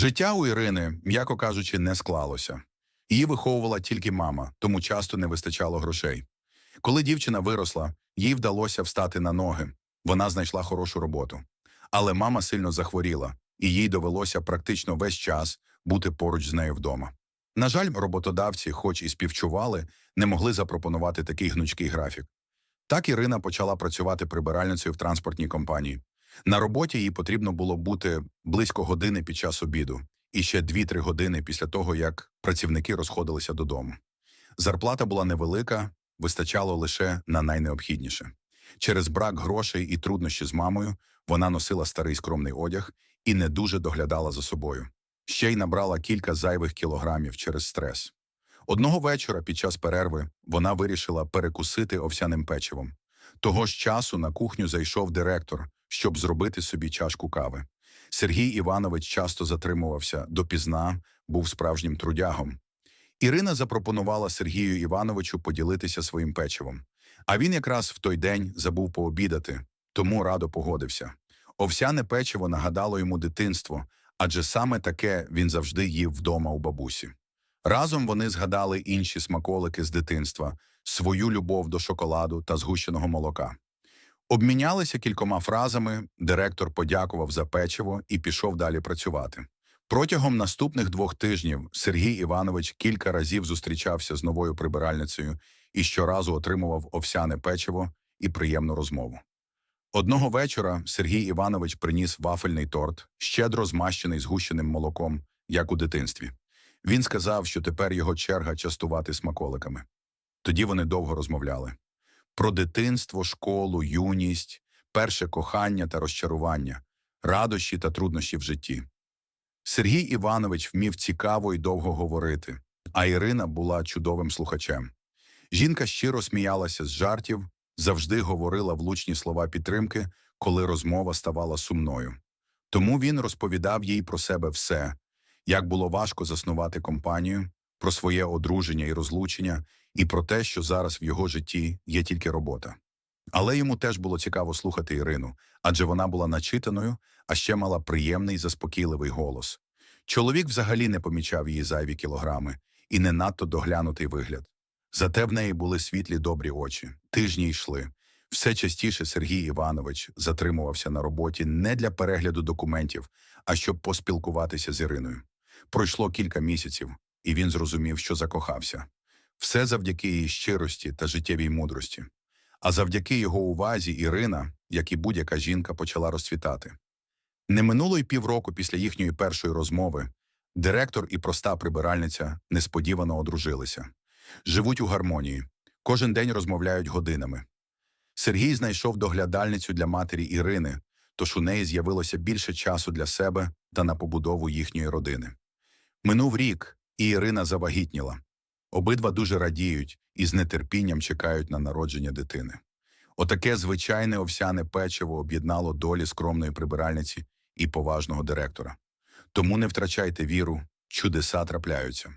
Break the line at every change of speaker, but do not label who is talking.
Життя у Ірини, м'яко кажучи, не склалося. Її виховувала тільки мама, тому часто не вистачало грошей. Коли дівчина виросла, їй вдалося встати на ноги. Вона знайшла хорошу роботу. Але мама сильно захворіла, і їй довелося практично весь час бути поруч з нею вдома. На жаль, роботодавці, хоч і співчували, не могли запропонувати такий гнучкий графік. Так Ірина почала працювати прибиральницею в транспортній компанії. На роботі їй потрібно було бути близько години під час обіду і ще 2-3 години після того, як працівники розходилися додому. Зарплата була невелика, вистачало лише на найнеобхідніше. Через брак грошей і труднощі з мамою вона носила старий скромний одяг і не дуже доглядала за собою. Ще й набрала кілька зайвих кілограмів через стрес. Одного вечора під час перерви вона вирішила перекусити овсяним печивом. Того ж часу на кухню зайшов директор, щоб зробити собі чашку кави. Сергій Іванович часто затримувався допізна, був справжнім трудягом. Ірина запропонувала Сергію Івановичу поділитися своїм печивом. А він якраз в той день забув пообідати, тому радо погодився. Овсяне печиво нагадало йому дитинство, адже саме таке він завжди їв вдома у бабусі. Разом вони згадали інші смаколики з дитинства, свою любов до шоколаду та згущеного молока. Обмінялися кількома фразами, директор подякував за печиво і пішов далі працювати. Протягом наступних двох тижнів Сергій Іванович кілька разів зустрічався з новою прибиральницею і щоразу отримував овсяне печиво і приємну розмову. Одного вечора Сергій Іванович приніс вафельний торт, щедро змащений згущеним молоком, як у дитинстві. Він сказав, що тепер його черга частувати смаколиками. Тоді вони довго розмовляли про дитинство, школу, юність, перше кохання та розчарування, радощі та труднощі в житті. Сергій Іванович вмів цікаво і довго говорити, а Ірина була чудовим слухачем. Жінка щиро сміялася з жартів, завжди говорила влучні слова підтримки, коли розмова ставала сумною. Тому він розповідав їй про себе все, як було важко заснувати компанію, про своє одруження і розлучення, і про те, що зараз в його житті є тільки робота. Але йому теж було цікаво слухати Ірину, адже вона була начитаною, а ще мала приємний заспокійливий голос. Чоловік взагалі не помічав її зайві кілограми і не надто доглянутий вигляд. Зате в неї були світлі добрі очі, тижні йшли. Все частіше Сергій Іванович затримувався на роботі не для перегляду документів, а щоб поспілкуватися з Іриною. Пройшло кілька місяців, і він зрозумів, що закохався. Все завдяки її щирості та життєвій мудрості. А завдяки його увазі Ірина, як і будь-яка жінка, почала розцвітати. Не минуло й півроку після їхньої першої розмови директор і проста прибиральниця несподівано одружилися. Живуть у гармонії, кожен день розмовляють годинами. Сергій знайшов доглядальницю для матері Ірини, тож у неї з'явилося більше часу для себе та на побудову їхньої родини. Минув рік, і Ірина завагітніла. Обидва дуже радіють і з нетерпінням чекають на народження дитини. Отаке звичайне овсяне печиво об'єднало долі скромної прибиральниці і поважного директора. Тому не втрачайте віру, чудеса трапляються.